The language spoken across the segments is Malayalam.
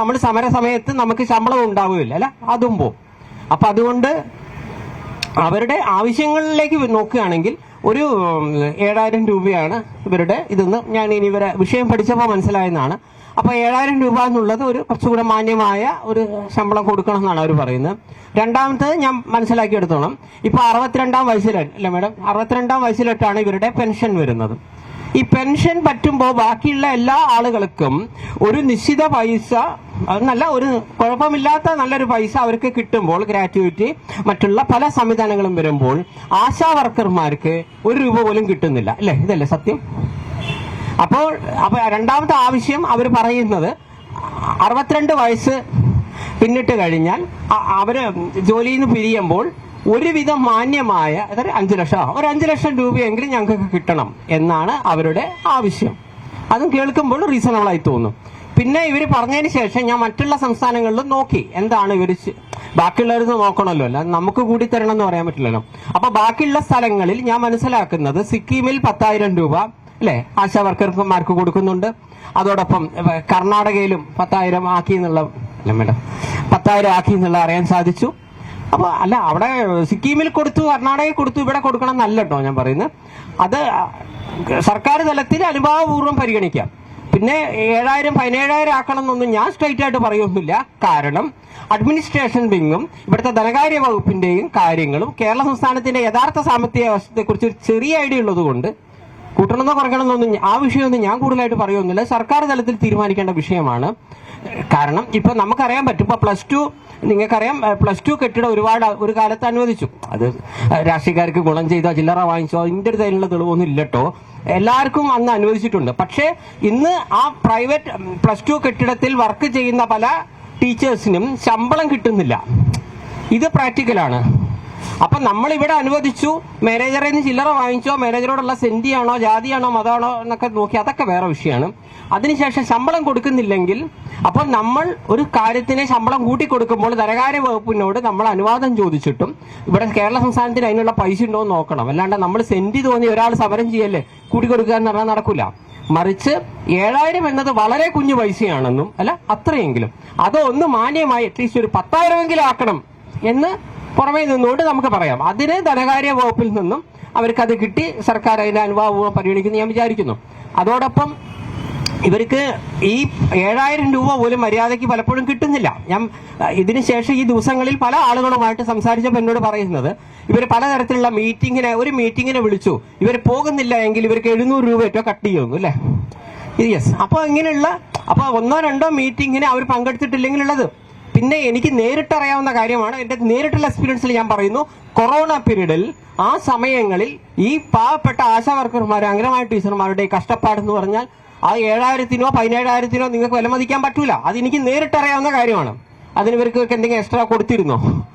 നമ്മൾ സമര സമയത്ത് നമുക്ക് ശമ്പളം ഉണ്ടാവുകയില്ല അല്ല? അതും പോവും. അപ്പൊ അതുകൊണ്ട് അവരുടെ ആവശ്യങ്ങളിലേക്ക് നോക്കുകയാണെങ്കിൽ ഒരു ഏഴായിരം രൂപയാണ് ഇവരുടെ ഇതെന്ന് ഞാൻ ഇനി ഇവരെ വിഷയം പഠിച്ചപ്പോൾ മനസ്സിലായെന്നാണ്. അപ്പൊ ഏഴായിരം രൂപ എന്നുള്ളത് ഒരു കുറച്ചുകൂടെ മാന്യമായ ഒരു ശമ്പളം കൊടുക്കണം എന്നാണ് അവർ പറയുന്നത്. രണ്ടാമത്തത് ഞാൻ മനസ്സിലാക്കിയെടുത്തോളാം ഇപ്പൊ അറുപത്തിരണ്ടാം വയസ്സിലാണ് അല്ല മാഡം? അറുപത്തിരണ്ടാം വയസ്സിലൊട്ടാണ് ഇവരുടെ പെൻഷൻ വരുന്നത്. ഈ പെൻഷൻ പറ്റുമ്പോൾ ബാക്കിയുള്ള എല്ലാ ആളുകൾക്കും ഒരു നിശ്ചിത പൈസ നല്ല ഒരു കുഴപ്പമില്ലാത്ത നല്ലൊരു പൈസ അവർക്ക് കിട്ടുമ്പോൾ ഗ്രാറ്റുവിറ്റി മറ്റുള്ള പല സംവിധാനങ്ങളും വരുമ്പോൾ ആശാ വർക്കർമാർക്ക് ഒരു രൂപ പോലും കിട്ടുന്നില്ല. അല്ലേ? ഇതല്ലേ സത്യം? അപ്പോൾ അപ്പൊ രണ്ടാമത്തെ ആവശ്യം അവർ പറയുന്നത് അറുപത്തിരണ്ട് വയസ്സ് പിന്നിട്ട് കഴിഞ്ഞാൽ അവർ ജോലിയിൽ നിന്ന് പിരിയുമ്പോൾ ഒരുവിധം മാന്യമായ അതായത് അഞ്ചു ലക്ഷം ഒരു അഞ്ചു ലക്ഷം രൂപയെങ്കിലും ഞങ്ങൾക്ക് കിട്ടണം എന്നാണ് അവരുടെ ആവശ്യം. അതും കേൾക്കുമ്പോൾ റീസണബിൾ ആയി തോന്നും. പിന്നെ ഇവർ പറഞ്ഞതിന് ശേഷം ഞാൻ മറ്റുള്ള സംസ്ഥാനങ്ങളിലും നോക്കി. എന്താണ് ഇവർ ബാക്കിയുള്ളവർ നോക്കണമല്ലോ. അല്ല നമുക്ക് കൂടി തരണം എന്ന് പറയാൻ പറ്റില്ലല്ലോ. അപ്പൊ ബാക്കിയുള്ള സ്ഥലങ്ങളിൽ ഞാൻ മനസ്സിലാക്കുന്നത് സിക്കിമിൽ പത്തായിരം രൂപ അല്ലെ ആശാ വർക്കർമാർക്ക് കൊടുക്കുന്നുണ്ട്. അതോടൊപ്പം കർണാടകയിലും പത്തായിരം ആക്കി എന്നുള്ള അല്ല മേഡം പത്തായിരം ആക്കി എന്നുള്ള അറിയാൻ സാധിച്ചു. അപ്പൊ അല്ല അവിടെ സിക്കിമിൽ കൊടുത്തു കർണാടകയിൽ കൊടുത്തു ഇവിടെ കൊടുക്കണം എന്നല്ല കേട്ടോ ഞാൻ പറയുന്നത്. അത് സർക്കാർ തലത്തിൽ അനുഭാവപൂർവം പരിഗണിക്കാം. പിന്നെ ഏഴായിരം പതിനേഴായിരം ആക്കണം എന്നൊന്നും ഞാൻ സ്ട്രൈറ്റ് ആയിട്ട് പറയുന്നില്ല കാരണം അഡ്മിനിസ്ട്രേഷൻ വിങ്ങും ഇവിടുത്തെ ധനകാര്യ വകുപ്പിന്റെയും കാര്യങ്ങളും കേരള സംസ്ഥാനത്തിന്റെ യഥാർത്ഥ സാമ്പത്തിക അവസ്ഥയെക്കുറിച്ച് ഒരു ചെറിയ ഐഡിയ ഉള്ളതുകൊണ്ട് കൂട്ടണമെന്നോ കുറയ്ക്കണമെന്നൊന്നും ആ വിഷയമൊന്നും ഞാൻ കൂടുതലായിട്ട് പറയുന്നില്ല സർക്കാർ തലത്തിൽ തീരുമാനിക്കേണ്ട വിഷയമാണ്. കാരണം ഇപ്പൊ നമുക്കറിയാൻ പറ്റും. ഇപ്പൊ പ്ലസ് ടു നിങ്ങൾക്കറിയാം പ്ലസ് ടു കെട്ടിടം ഒരുപാട് ഒരു കാലത്ത് അനുവദിച്ചു. അത് രാഷ്ട്രീയക്കാർക്ക് ഗുണം ചെയ്തോ ചില്ലറ വാങ്ങിച്ചോ ഇതിന്റെ ഒരു തരത്തിലുള്ള തെളിവൊന്നും ഇല്ലട്ടോ. എല്ലാവർക്കും അന്ന് അനുവദിച്ചിട്ടുണ്ട്. പക്ഷേ ഇന്ന് ആ പ്രൈവറ്റ് പ്ലസ് ടു കെട്ടിടത്തിൽ വർക്ക് ചെയ്യുന്ന പല ടീച്ചേഴ്സിനും ശമ്പളം കിട്ടുന്നില്ല. ഇത് പ്രാക്ടിക്കലാണ് അപ്പൊ നമ്മൾ ഇവിടെ അനുവദിച്ചു. മാനേജറിൽ നിന്ന് ചില്ലറ വാങ്ങിച്ചോ മാനേജറോടുള്ള സെന്റിയാണോ ജാതിയാണോ മതമാണോ എന്നൊക്കെ നോക്കി അതൊക്കെ വേറെ വിഷയമാണ്. അതിനുശേഷം ശമ്പളം കൊടുക്കുന്നില്ലെങ്കിൽ അപ്പോൾ നമ്മൾ ഒരു കാര്യത്തിന് ശമ്പളം കൂട്ടി കൊടുക്കുമ്പോൾ ധനകാര്യ വകുപ്പിനോട് നമ്മൾ അനുവാദം ചോദിച്ചിട്ടും ഇവിടെ കേരള സംസ്ഥാനത്തിന് അതിനുള്ള പൈസ ഉണ്ടോ എന്ന് നോക്കണം. അല്ലാണ്ട് നമ്മൾ സെന്റ് തോന്നി ഒരാൾ സമരം ചെയ്യല്ലേ കൂട്ടി കൊടുക്കുക എന്ന് പറഞ്ഞാൽ നടക്കൂല. മറിച്ച് ഏഴായിരം എന്നത് വളരെ കുഞ്ഞു പൈസയാണെന്നും അല്ല അത്രയെങ്കിലും. അത് ഒന്ന് മാന്യമായി അറ്റ്ലീസ്റ്റ് ഒരു പത്തായിരമെങ്കിലും ആക്കണം എന്ന് പുറമേ നിന്നുകൊണ്ട് നമുക്ക് പറയാം. അതിന് ധനകാര്യ വകുപ്പിൽ നിന്നും അവർക്ക് അത് കിട്ടി. സർക്കാർ അതിന്റെ അനുഭാവം പരിഗണിക്കുന്നു ഞാൻ വിചാരിക്കുന്നു. അതോടൊപ്പം ഇവർക്ക് ഈ ഏഴായിരം രൂപ പോലും മര്യാദയ്ക്ക് പലപ്പോഴും കിട്ടുന്നില്ല. ഞാൻ ഇതിനുശേഷം ശേഷം ഈ ദിവസങ്ങളിൽ പല ആളുകളുമായിട്ട് സംസാരിച്ചപ്പോൾ എന്നോട് പറയുന്നത് ഇവർ പലതരത്തിലുള്ള മീറ്റിങ്ങിനെ ഒരു മീറ്റിങ്ങിനെ വിളിച്ചു. ഇവർ പോകുന്നില്ല എങ്കിൽ ഇവർക്ക് എഴുന്നൂറ് രൂപ ഏറ്റവും കട്ട് ചെയ്യുന്നു അല്ലേ? യെസ് അപ്പോൾ ഇങ്ങനെയുള്ള അപ്പോൾ ഒന്നോ രണ്ടോ മീറ്റിങ്ങിന് അവർ പങ്കെടുത്തിട്ടില്ലെങ്കിലുള്ളത് പിന്നെ എനിക്ക് നേരിട്ടറിയാവുന്ന കാര്യമാണ്. എന്റെ നേരിട്ടുള്ള എക്സ്പീരിയൻസിൽ ഞാൻ പറയുന്നു. കൊറോണ പീരീഡിൽ ആ സമയങ്ങളിൽ ഈ പാവപ്പെട്ട ആശാ വർക്കർമാർ അംഗനവാടി ടീച്ചർമാരുടെ കഷ്ടപ്പാട് എന്ന് പറഞ്ഞാൽ ആ ഏഴായിരത്തിനോ പതിനേഴായിരത്തിനോ നിങ്ങൾക്ക് വിലമതിക്കാൻ പറ്റൂല. അത് എനിക്ക് നേരിട്ടറിയാവുന്ന കാര്യമാണ്. അതിന് ഇവർക്ക് എന്തെങ്കിലും എക്സ്ട്രാ കൊടുത്തിരുന്നോ?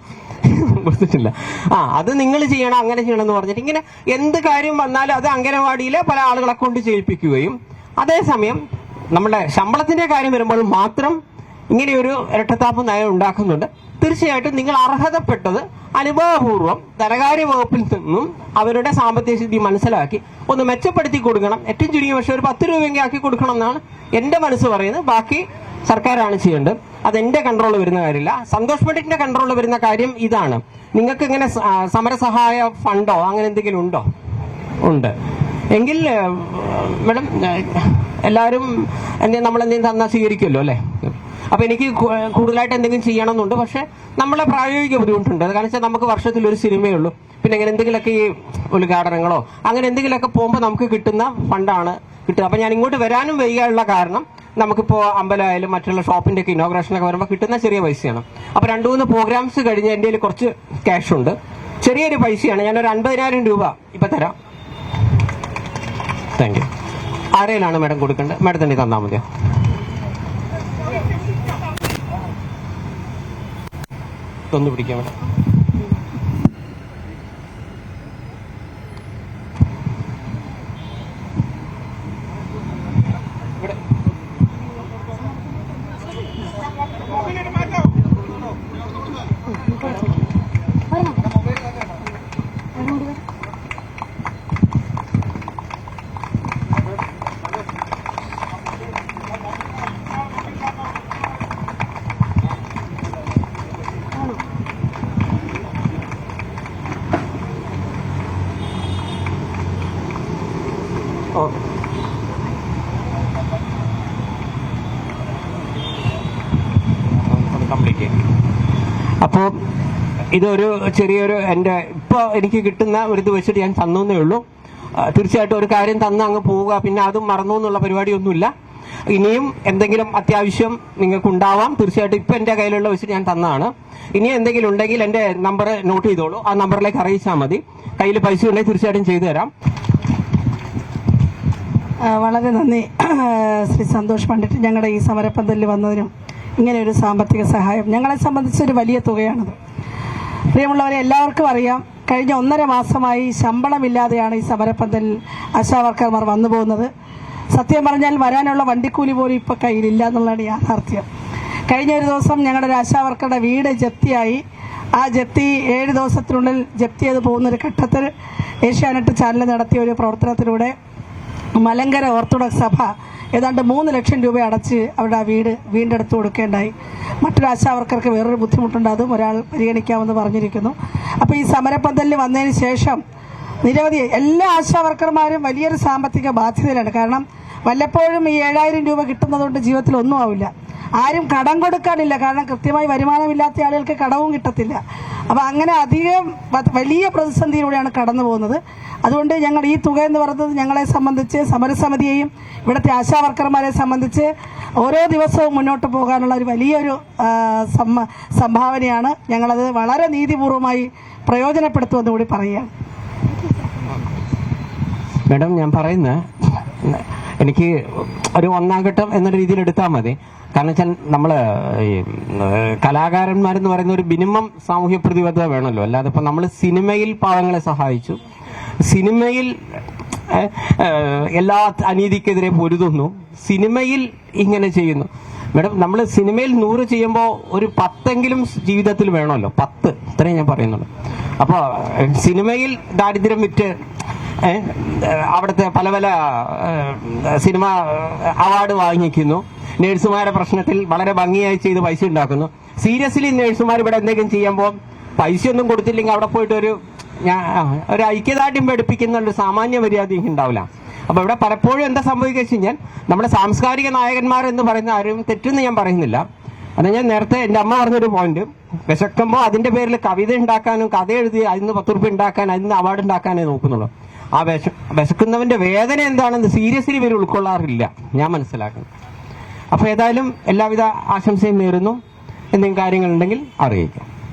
കൊടുത്തിട്ടില്ല. ആ അത് നിങ്ങൾ ചെയ്യണം അങ്ങനെ ചെയ്യണം എന്ന് പറഞ്ഞിട്ട് ഇങ്ങനെ എന്ത് കാര്യം വന്നാലും അത് അംഗനവാടിയിലെ പല ആളുകളെ കൊണ്ട് ചെയ്യിപ്പിക്കുകയും അതേസമയം നമ്മുടെ ശമ്പളത്തിന്റെ കാര്യം വരുമ്പോൾ മാത്രം ഇങ്ങനെയൊരു ഇരട്ടത്താപ്പ് നയം ഉണ്ടാക്കുന്നുണ്ട്. തീർച്ചയായിട്ടും നിങ്ങൾ അർഹതപ്പെട്ടത് അനുഭവപൂർവം ധനകാര്യ വകുപ്പിൽ നിന്നും അവരുടെ സാമ്പത്തിക സ്ഥിതി മനസ്സിലാക്കി ഒന്ന് മെച്ചപ്പെടുത്തി കൊടുക്കണം. ഏറ്റവും ചുരുങ്ങിയ പക്ഷേ ഒരു പത്ത് രൂപയെങ്കിലും ആക്കി കൊടുക്കണം എന്നാണ് എന്റെ മനസ്സ് പറയുന്നത്. ബാക്കി സർക്കാരാണ് ചെയ്യേണ്ടത്. അത് എന്റെ കൺട്രോളിൽ വരുന്ന കാര്യമില്ല. സന്തോഷ് പണ്ഡിറ്റിന്റെ കൺട്രോളിൽ വരുന്ന കാര്യം ഇതാണ്. നിങ്ങൾക്ക് ഇങ്ങനെ സമരസഹായ ഫണ്ടോ അങ്ങനെ എന്തെങ്കിലും ഉണ്ടോ? ഉണ്ട്. എങ്കിൽ മേഡം എല്ലാവരും എന്തെങ്കിലും നമ്മൾ എന്തെങ്കിലും തന്നാൽ സ്വീകരിക്കുമല്ലോ അല്ലേ? അപ്പൊ എനിക്ക് കൂടുതലായിട്ട് എന്തെങ്കിലും ചെയ്യണമെന്നുണ്ട്. പക്ഷെ നമ്മളെ പ്രായോഗിക ബുദ്ധിമുട്ടുണ്ട്. കാരണം നമുക്ക് വർഷത്തിൽ ഒരു സിനിമയേ ഉള്ളൂ. പിന്നെ അങ്ങനെ എന്തെങ്കിലുമൊക്കെ ഈ ഉദ്ഘാടനങ്ങളോ അങ്ങനെ എന്തെങ്കിലുമൊക്കെ പോകുമ്പോൾ നമുക്ക് കിട്ടുന്ന ഫണ്ടാണ് കിട്ടുക അപ്പൊ ഞാൻ ഇങ്ങോട്ട് വരാനും വൈകാനുള്ള കാരണം നമുക്കിപ്പോ അമ്പലമായാലും മറ്റുള്ള ഷോപ്പിന്റെ ഒക്കെ ഇനോഗ്രേഷനൊക്കെ വരുമ്പോൾ കിട്ടുന്ന ചെറിയ പൈസയാണ്. അപ്പൊ രണ്ടു മൂന്ന് പ്രോഗ്രാംസ് കഴിഞ്ഞ് എന്റെ കുറച്ച് ക്യാഷ് ഉണ്ട് ചെറിയൊരു പൈസയാണ്. ഞാനൊരു അൻപതിനായിരം രൂപ ഇപ്പൊ തരാം. താങ്ക് യു ആരെയിലാണ് മാഡം കൊടുക്കേണ്ടത്? മാഡത്തിന് തന്നാൽ മതിയോ? ഒന്ന് പിടിക്കാം മാഡം ഇവിടെ അപ്പോൾ ഇതൊരു ചെറിയൊരു എന്റെ ഇപ്പോൾ എനിക്ക് കിട്ടുന്ന ഒരു ഇത് വെച്ചിട്ട് ഞാൻ തന്നേ ഉള്ളൂ. തീർച്ചയായിട്ടും ഒരു കാര്യം തന്ന് അങ്ങ് പോവുക പിന്നെ അതും മറന്നു എന്നുള്ള പരിപാടിയൊന്നുമില്ല. ഇനിയും എന്തെങ്കിലും അത്യാവശ്യം നിങ്ങൾക്ക് ഉണ്ടാവാം തീർച്ചയായിട്ടും ഇപ്പൊ എന്റെ കയ്യിലുള്ള വെച്ചിട്ട് ഞാൻ തന്നാണ് ഇനി എന്തെങ്കിലും ഉണ്ടെങ്കിൽ എന്റെ നമ്പർ നോട്ട് ചെയ്തോളൂ. ആ നമ്പറിലേക്ക് അറിയിച്ചാൽ മതി. കയ്യിൽ പൈസ ഉണ്ടെങ്കിൽ തീർച്ചയായിട്ടും ചെയ്തു തരാം. വളരെ നന്ദി. ശ്രീ സന്തോഷ് പണ്ഡിറ്റ് ഞങ്ങളുടെ ഈ സമരപ്പന്തലിൽ വന്നതിനും ഇങ്ങനെ ഒരു സാമ്പത്തിക സഹായം. ഞങ്ങളെ സംബന്ധിച്ചൊരു വലിയ തുകയാണത്. പ്രിയമുള്ളവരെ എല്ലാവർക്കും അറിയാം കഴിഞ്ഞ ഒന്നര മാസമായി ശമ്പളമില്ലാതെയാണ് ഈ സമരപ്പന്തൽ ആശാവർക്കർമാർ വന്നു പോകുന്നത്. സത്യം പറഞ്ഞാൽ വരാനുള്ള വണ്ടിക്കൂലി പോലും ഇപ്പോൾ കയ്യിലില്ല എന്നുള്ളതാണ് യാഥാർത്ഥ്യം. കഴിഞ്ഞ ഒരു ദിവസം ഞങ്ങളുടെ ഒരു ആശാവർക്കറുടെ വീട് ജപ്തിയായി. ആ ജപ്തി ഏഴ് ദിവസത്തിനുള്ളിൽ ജപ്തി ചെയ്ത് പോകുന്നൊരു ഘട്ടത്തിൽ ഏഷ്യാനെറ്റ് ചാനൽ നടത്തിയ ഒരു പ്രവർത്തനത്തിലൂടെ മലങ്കര ഓർത്തഡോക്സ് സഭ ഏതാണ്ട് മൂന്ന് ലക്ഷം രൂപ അടച്ച് അവരുടെ ആ വീട് വീണ്ടെടുത്ത് കൊടുക്കേണ്ടായി. മറ്റൊരു ആശാവർക്കർക്ക് വേറൊരു ബുദ്ധിമുട്ടുണ്ട്. അതും ഒരാൾ പരിഗണിക്കാമെന്ന് പറഞ്ഞിരിക്കുന്നു. അപ്പോൾ ഈ സമരപ്പന്തലിൽ വന്നതിന് ശേഷം നിരവധി എല്ലാ ആശാവർക്കർമാരും വലിയൊരു സാമ്പത്തിക ബാധ്യതയിലാണ്. കാരണം വല്ലപ്പോഴും ഈ ഏഴായിരം രൂപ കിട്ടുന്നതുകൊണ്ട് ജീവിതത്തിൽ ഒന്നും ആവില്ല. ആരും കടം കൊടുക്കാനില്ല. കാരണം കൃത്യമായി വരുമാനമില്ലാത്ത ആളുകൾക്ക് കടവും കിട്ടത്തില്ല. അപ്പം അങ്ങനെ അധികം വലിയ പ്രതിസന്ധിയിലൂടെയാണ് കടന്നു പോകുന്നത്. അതുകൊണ്ട് ഞങ്ങൾ ഈ തുക എന്ന് പറയുന്നത് ഞങ്ങളെ സംബന്ധിച്ച് സമരസമിതിയെയും ഇവിടുത്തെ ആശാവർക്കർമാരെ സംബന്ധിച്ച് ഓരോ ദിവസവും മുന്നോട്ട് പോകാനുള്ള ഒരു വലിയൊരു സംഭാവനയാണ് ഞങ്ങളത് വളരെ നീതിപൂർവമായി പ്രയോജനപ്പെടുത്തുമെന്ന് കൂടി പറയുക മാഡം ഞാൻ പറയുന്നത് എനിക്ക് ഒരു ഒന്നാം ഘട്ടം എന്ന രീതിയിൽ എടുത്താൽ മതി. കാരണം വെച്ചാൽ നമ്മൾ ഈ കലാകാരന്മാരെന്ന് പറയുന്ന ഒരു മിനിമം സാമൂഹ്യ പ്രതിബദ്ധത വേണമല്ലോ. അല്ലാതെ ഇപ്പൊ നമ്മൾ സിനിമയിൽ പാവങ്ങളെ സഹായിച്ചു. സിനിമയിൽ എല്ലാ അനീതിക്കെതിരെ പൊരുതുന്നു. സിനിമയിൽ ഇങ്ങനെ ചെയ്യുന്നു. മേഡം നമ്മൾ സിനിമയിൽ നൂറ് ചെയ്യുമ്പോൾ ഒരു പത്തെങ്കിലും ജീവിതത്തിൽ വേണമല്ലോ. പത്ത്. ഇത്രയും ഞാൻ പറയുന്നുള്ളൂ. അപ്പോൾ സിനിമയിൽ ദാരിദ്ര്യം വിറ്റ് അവിടുത്തെ പല പല സിനിമ അവാർഡ് വാങ്ങിക്കുന്നു. നേഴ്സുമാരുടെ പ്രശ്നത്തിൽ വളരെ ഭംഗിയായി ചെയ്ത് പൈസ ഉണ്ടാക്കുന്നു. സീരിയസ്ലി നേഴ്സുമാർ ഇവിടെ എന്തെങ്കിലും ചെയ്യുമ്പോൾ പൈസ ഒന്നും കൊടുത്തില്ലെങ്കിൽ അവിടെ പോയിട്ട് ഒരു ഒരു ഐക്യദാർഢ്യം പഠിപ്പിക്കുന്ന ഒരു സാമാന്യ മര്യാദ ഉണ്ടാവില്ല. അപ്പൊ ഇവിടെ പലപ്പോഴും എന്താ സംഭവിക്കുക വെച്ച് കഴിഞ്ഞാൽ നമ്മുടെ സാംസ്കാരിക നായകന്മാർ എന്ന് പറയുന്ന ആരും തെറ്റെന്ന് ഞാൻ പറയുന്നില്ല. അത് ഞാൻ നേരത്തെ എന്റെ അമ്മ പറഞ്ഞൊരു പോയിന്റ് വിശക്കുമ്പോൾ അതിന്റെ പേരിൽ കവിത ഉണ്ടാക്കാനും കഥ എഴുതി അതിന് പത്ത് റുപ്യ ഉണ്ടാക്കാൻ അതിന് അവാർഡ് ഉണ്ടാക്കാനേ നോക്കുന്നുള്ളൂ. ആ വിശ വിശക്കുന്നവന്റെ വേദന എന്താണെന്ന് സീരിയസ്ലി ഇവർ ഉൾക്കൊള്ളാറില്ല. ഞാൻ മനസ്സിലാക്കുന്നു. അപ്പൊ ഏതായാലും എല്ലാവിധ ആശംസയും നേരുന്നു. എന്തെങ്കിലും കാര്യങ്ങളുണ്ടെങ്കിൽ അറിയിക്കാം.